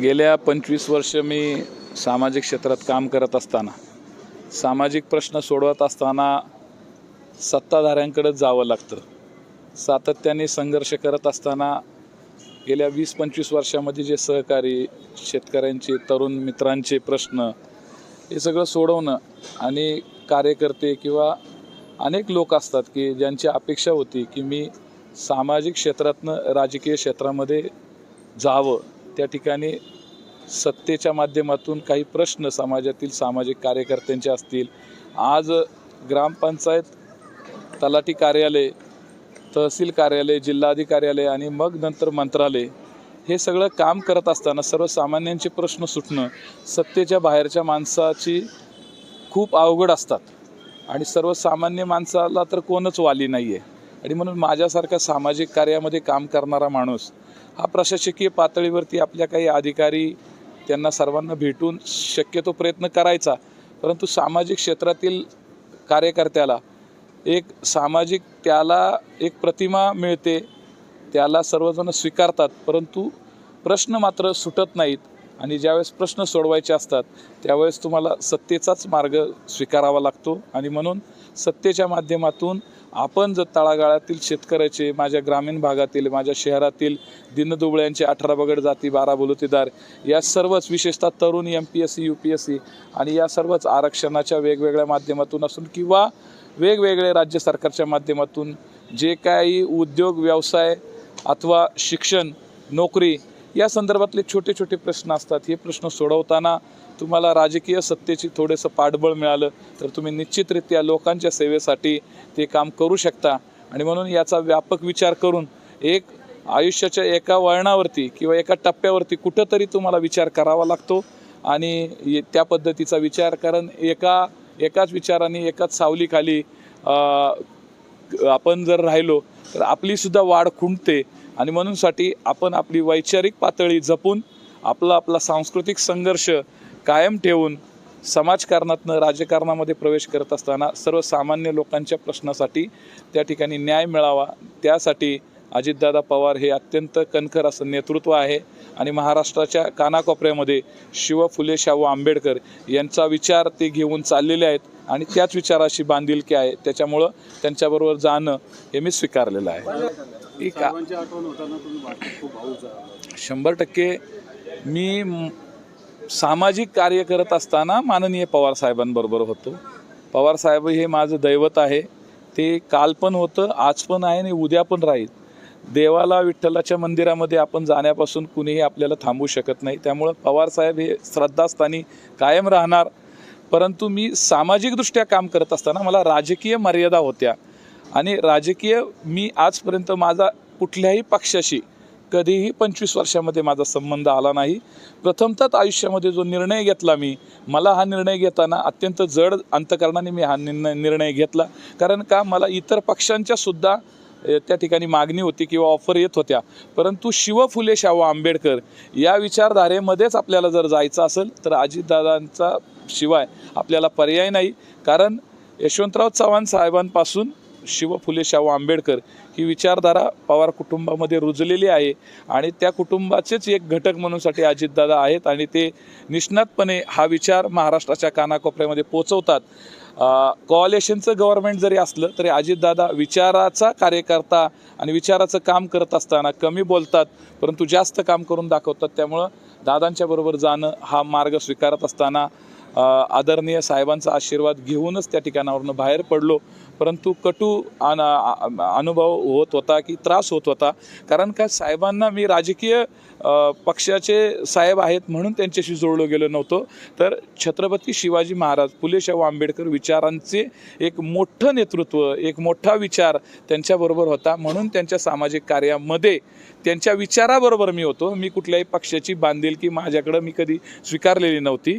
गेल्या पंचवीस वर्ष मी सामाजिक क्षेत्रात काम करत असताना सामाजिक प्रश्न सोडवत असताना सत्ताधाऱ्यांकडं जावं लागतं. सातत्याने संघर्ष करत असताना गेल्या वीस पंचवीस वर्षामध्ये जे सहकारी शेतकऱ्यांचे तरुण मित्रांचे प्रश्न हे सगळं सोडवणं आणि कार्यकर्ते किंवा अनेक लोक असतात की ज्यांची अपेक्षा होती की मी सामाजिक क्षेत्रातनं राजकीय क्षेत्रामध्ये जावं. त्या ठिकाणी सत्तेच्या माध्यमातून काही प्रश्न समाजातील सामाजिक कार्यकर्त्यांचे असतील. आज ग्रामपंचायत तलाठी कार्यालय तहसील कार्यालय जिल्हाधिकारी कार्यालय आणि मग नंतर मंत्रालय हे सगळं काम करत असताना सर्वसामान्यांचे प्रश्न सुटणं सत्तेच्या बाहेरच्या माणसाची खूप अवघड असतात. आणि सर्वसामान्य माणसाला तर कोणच वाली नाही आहे आणि म्हणून माझ्यासारखा सामाजिक कार्यामध्ये काम करणारा माणूस हा प्रशासकीय पातळीवरती आपल्या काही अधिकारी त्यांना सर्वांना भेटून शक्यतो प्रयत्न करायचा. परंतु सामाजिक क्षेत्रातील कार्यकर्त्याला एक सामाजिक त्याला एक प्रतिमा मिळते त्याला सर्वजण स्वीकारतात परंतु प्रश्न मात्र सुटत नाहीत आणि ज्यावेळेस प्रश्न सोडवायचे असतात त्यावेळेस तुम्हाला सत्तेचाच मार्ग स्वीकारावा लागतो आणि म्हणून सत्तेच्या माध्यमातून आपण जर तळागाळातील शेतकऱ्याचे माझ्या ग्रामीण भागातील माझ्या शहरातील दिनदुबळ्यांचे अठरा बगड जाती बारा बलुतेदार या सर्वच विशेषतः तरुण M P S C U P S C आणि या सर्वच आरक्षणाच्या वेगवेगळ्या माध्यमातून असून किंवा वेगवेगळे राज्य सरकारच्या माध्यमातून जे काही उद्योग व्यवसाय अथवा शिक्षण नोकरी या संदर्भातले छोटे छोटे प्रश्न असतात. हे प्रश्न सोडवताना तुम्हाला राजकीय सत्तेची थोडंसं पाठबळ मिळालं तर तुम्ही निश्चितरित्या लोकांच्या सेवेसाठी ते काम करू शकता. आणि म्हणून याचा व्यापक विचार करून एक आयुष्याच्या एका वळणावरती किंवा एका टप्प्यावरती कुठंतरी तुम्हाला विचार करावा लागतो. आणि ये- त्या पद्धतीचा विचार कारण एका एकाच विचाराने एकाच सावलीखाली आपण जर राहिलो तर आपलीसुद्धा वाढ खुंटते. आणि म्हणूनसाठी आपण आपली वैचारिक पातळी जपून आपला आपला सांस्कृतिक संघर्ष कायम ठेवून समाजकारणातनं राजकारणामध्ये प्रवेश करत असताना सर्वसामान्य लोकांच्या प्रश्नासाठी त्या ठिकाणी न्याय मिळावा त्यासाठी अजितदादा पवार हे अत्यंत कणखर असं नेतृत्व आहे. आणि महाराष्ट्राच्या कानाकोपऱ्यामध्ये शिव फुले शाहू आंबेडकर यांचा विचार ते घेऊन चाललेले आहेत आणि त्याच विचाराशी बांधिलकी आहे. त्याच्यामुळं त्यांच्याबरोबर जाणं हे मी स्वीकारलेलं आहे. शंभर टक्के म- सामाजिक कार्य करत असताना माननीय पवार साहेबांबरोबर होतो. पवार साहेब हे माझं दैवत आहे. ते काल पण होतं आज पण आहे आणि उद्या पण राहील. देवाला विठ्ठलाच्या मंदिरामध्ये आपण जाण्यापासून कुणीही आपल्याला थांबू शकत नाही. त्यामुळं पवार साहेब हे श्रद्धास्थानी कायम राहणार. परंतु मी सामाजिकदृष्ट्या काम करत असताना मला राजकीय मर्यादा होत्या. आणि राजकीय मी आजपर्यंत माझा कुठल्याही पक्षाशी कधीही पंचवीस वर्षामध्ये माझा संबंध आला नाही. प्रथमतः आयुष्यामध्ये जो निर्णय घेतला मी मला हा निर्णय घेताना अत्यंत जड अंतकरणाने मी हा निर्णय निर्णय घेतला. कारण का? मला इतर पक्षांच्या सुद्धा त्या ठिकाणी मागणी होती किंवा ऑफर येत होत्या. परंतु शिव फुले शाहू आंबेडकर या विचारधारेमध्येच आपल्याला जर जायचं असेल तर अजितदादांचा शिवाय आपल्याला पर्याय नाही. कारण यशवंतराव चव्हाण साहेबांपासून शिव फुले शाहू आंबेडकर ही विचारधारा पवार कुटुंबामध्ये रुजलेली आहे आणि त्या कुटुंबाचेच एक घटक म्हणूनसाठी अजितदादा आहेत आणि ते निष्णातपणे हा विचार महाराष्ट्राच्या कानाकोपऱ्यामध्ये पोचवतात. कॉलेशनचं गव्हर्नमेंट जरी असलं तरी अजितदादा विचाराचा कार्यकर्ता आणि विचाराचं काम करत असताना कमी बोलतात परंतु जास्त काम करून दाखवतात. त्यामुळं दादांच्या बरोबर जाणं हा मार्ग स्वीकारत असताना आदरणीय साहेबांचा आशीर्वाद घेऊनच त्या ठिकाणावरनं बाहेर पडलो. परंतु कटू अन अनुभव होत होता की त्रास होत होता. कारण का साहेबांना मी राजकीय पक्षाचे साहेब आहेत म्हणून त्यांच्याशी जोडलो गेलो नव्हतो. तर छत्रपती शिवाजी महाराज फुले शाहू आंबेडकर विचारांचे एक मोठं नेतृत्व एक मोठा विचार त्यांच्याबरोबर होता. म्हणून त्यांच्या सामाजिक कार्यामध्ये त्यांच्या विचाराबरोबर मी होतो. मी कुठल्याही पक्षाची बांधिलकी माझ्याकडं मी कधी स्वीकारलेली नव्हती.